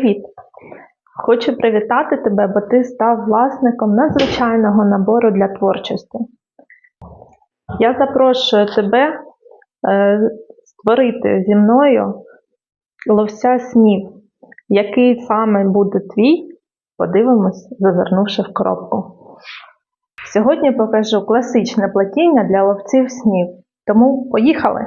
Привіт! Хочу привітати тебе, бо ти став власником надзвичайного набору для творчості. Я запрошую тебе е, створити зі мною ловця снів. Який саме буде твій, подивимось, зазирнувши в коробку. Сьогодні покажу класичне плетіння для ловців снів. Тому поїхали!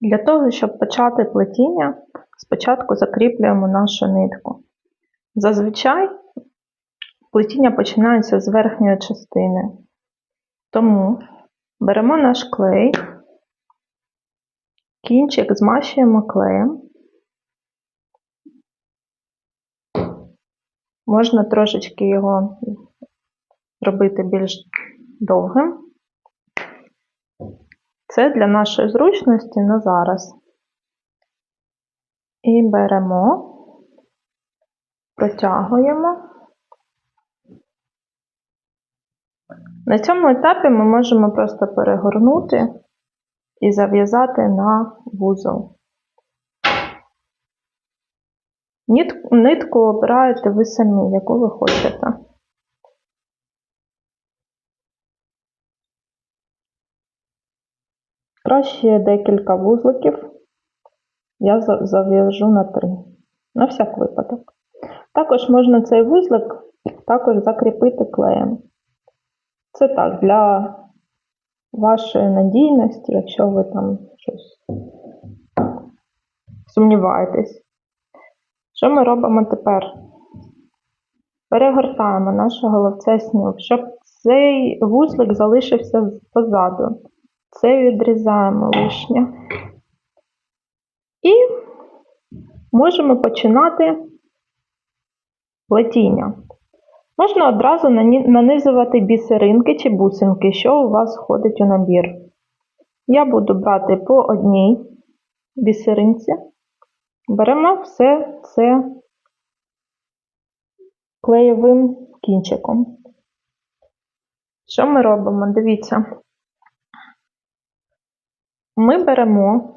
Для того, щоб почати плетіння, спочатку закріплюємо нашу нитку. Зазвичай плетіння починається з верхньої частини. Тому беремо наш клей, кінчик змащуємо клеєм. Можна трошечки його зробити більш довгим. Це для нашої зручності на зараз. І беремо, протягуємо. На цьому етапі ми можемо просто перегорнути і зав'язати на вузол. Нитку обираєте ви самі, яку ви хочете. Краще декілька вузликів я зав'яжу на три. На всяк випадок. Також можна цей вузлик також закріпити клеєм. Це так, для вашої надійності, якщо ви там щось сумніваєтесь. Що ми робимо тепер? Перегортаємо нашого ловця снів, щоб цей вузлик залишився позаду. Це відрізаємо лишнє. І можемо починати плетіння. Можна одразу нанизувати бісеринки чи бусинки, що у вас входить у набір. Я буду брати по одній бісеринці. Беремо все це клеєвим кінчиком. Що ми робимо? Дивіться. Ми беремо,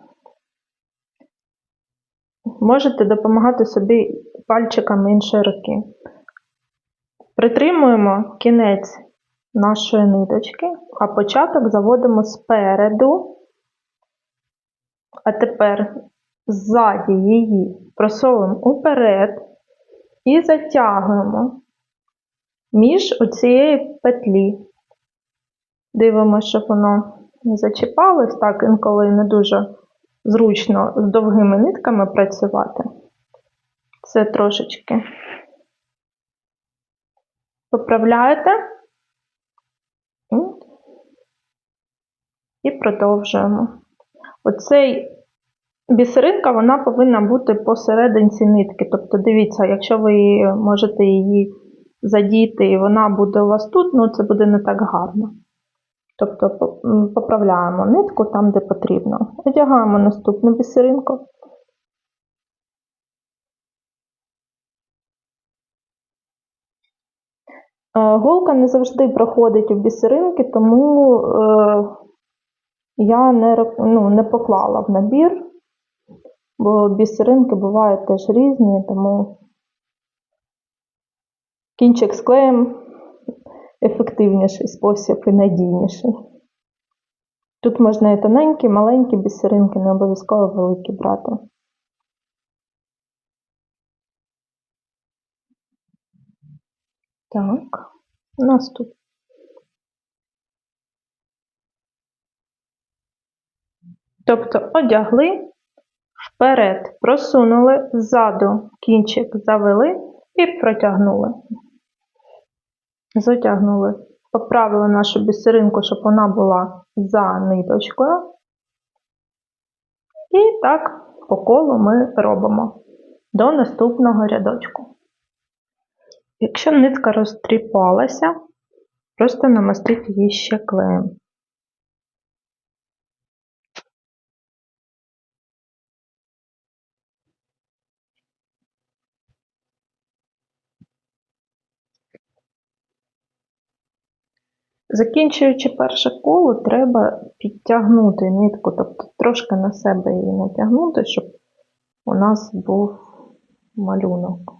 можете допомагати собі пальчиками іншої руки. Притримуємо кінець нашої ниточки, а початок заводимо спереду, а тепер ззаді її просовуємо уперед і затягуємо між оцієї петлі. Дивимося, щоб воно не зачіпалось, так інколи не дуже зручно з довгими нитками працювати. Це трошечки поправляєте і- продовжуємо. Оцей бісеринка вона повинна бути посерединці нитки. Тобто, дивіться, якщо ви можете її задіти і вона буде у вас тут, ну це буде не так гарно. Тобто поправляємо нитку там, де потрібно. Одягаємо наступну бісеринку. Е, Голка не завжди проходить у бісеринки, тому е, я не, ну, не поклала в набір, бо бісеринки бувають теж різні, тому кінчик з клеєм ефективніший спосіб і надійніший. Тут можна і тоненькі, маленькі бісеринки, не обов'язково великі брати. Так, у нас тут. Тобто одягли, вперед просунули, ззаду кінчик завели і протягнули. Затягнули. Поправили нашу бісеринку, щоб вона була за ниточкою. І так по колу ми робимо до наступного рядочку. Якщо нитка розтріпалася, просто намастити її ще клеєм. Закінчуючи перше коло, треба підтягнути нитку, тобто трошки на себе її натягнути, щоб у нас був малюнок.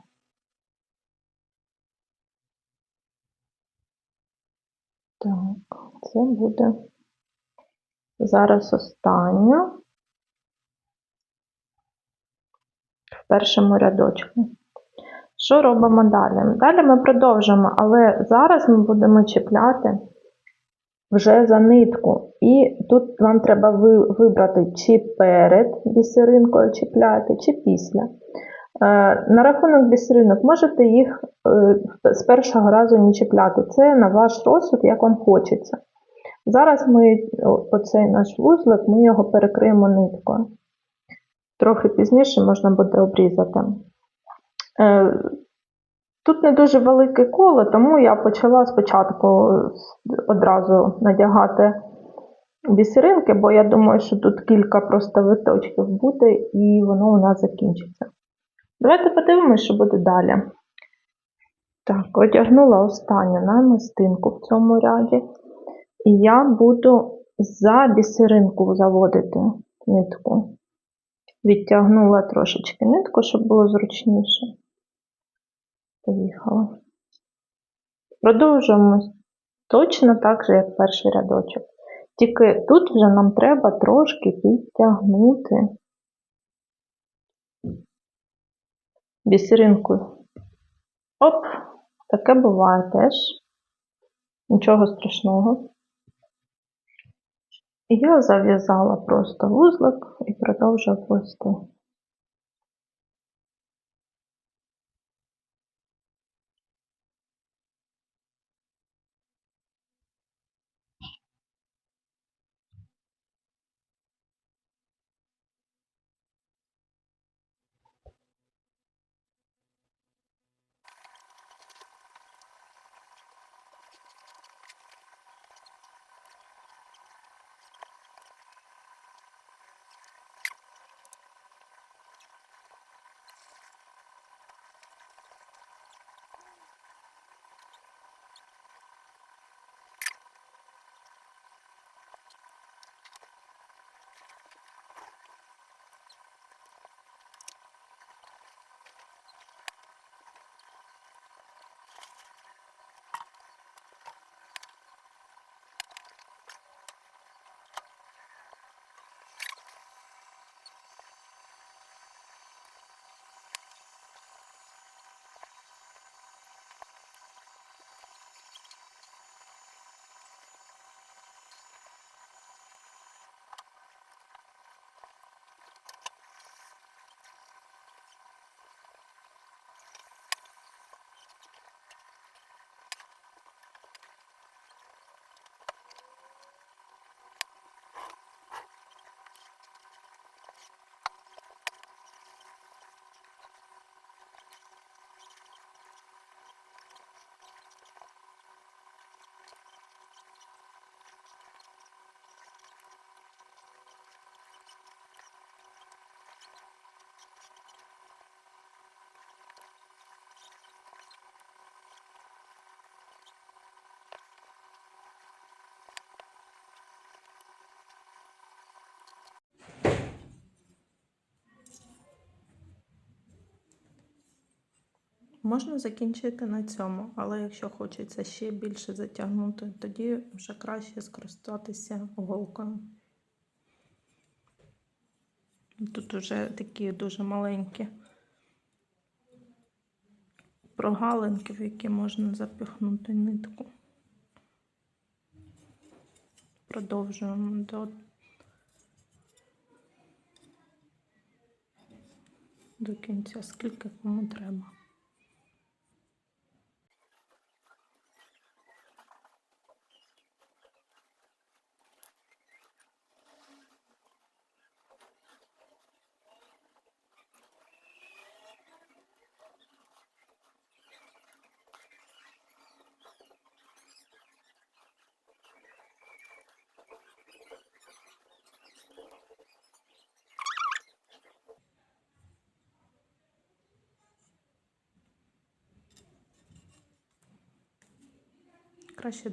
Так, це буде зараз остання в першому рядочку. Що робимо далі? Далі ми продовжимо, але зараз ми будемо чіпляти вже за нитку. І тут вам треба вибрати, чи перед бісеринкою чіпляти, чи після. Е, На рахунок бісеринок можете їх е, з першого разу не чіпляти. Це на ваш розсуд, як вам хочеться. Зараз ми оцей наш вузлик, ми його перекриємо ниткою. Трохи пізніше можна буде обрізати. Тут не дуже велике коло, тому я почала спочатку одразу надягати бісеринки, бо я думаю, що тут кілька просто виточків буде і воно у нас закінчиться. Давайте подивимося, що буде далі. Так, одягнула останню намистинку в цьому ряді. І я буду за бісеринку заводити нитку. Відтягнула трошечки нитку, щоб було зручніше. Поїхала. Продовжуємо точно так же, як перший рядочок. Тільки тут вже нам треба трошки підтягнути бісеринку. Оп, таке буває теж. Нічого страшного. І я зав'язала просто вузлик і продовжую плести. Можна закінчити на цьому, але якщо хочеться ще більше затягнути, тоді вже краще скористатися голкою. Тут вже такі дуже маленькі прогалинки, в які можна запихнути нитку. Продовжуємо до, до кінця, скільки кому треба. Краще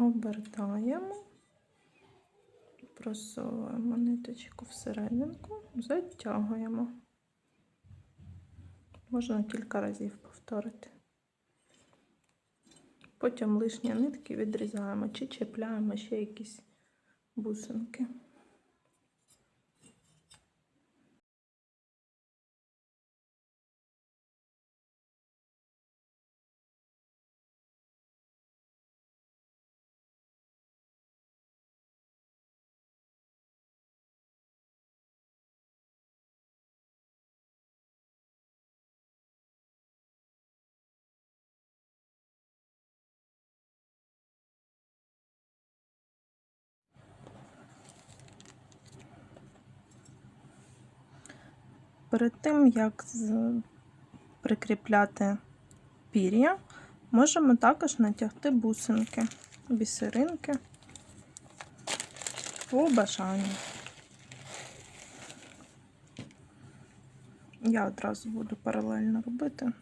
обертаємо, просовуємо ниточку всерединку, затягуємо. Можна кілька разів повторити. Потім лишні нитки відрізаємо чи чіпляємо ще якісь бусинки. Перед тим, як прикріпляти пір'я, можемо також натягти бусинки, бісеринки по бажанню. Я одразу буду паралельно робити.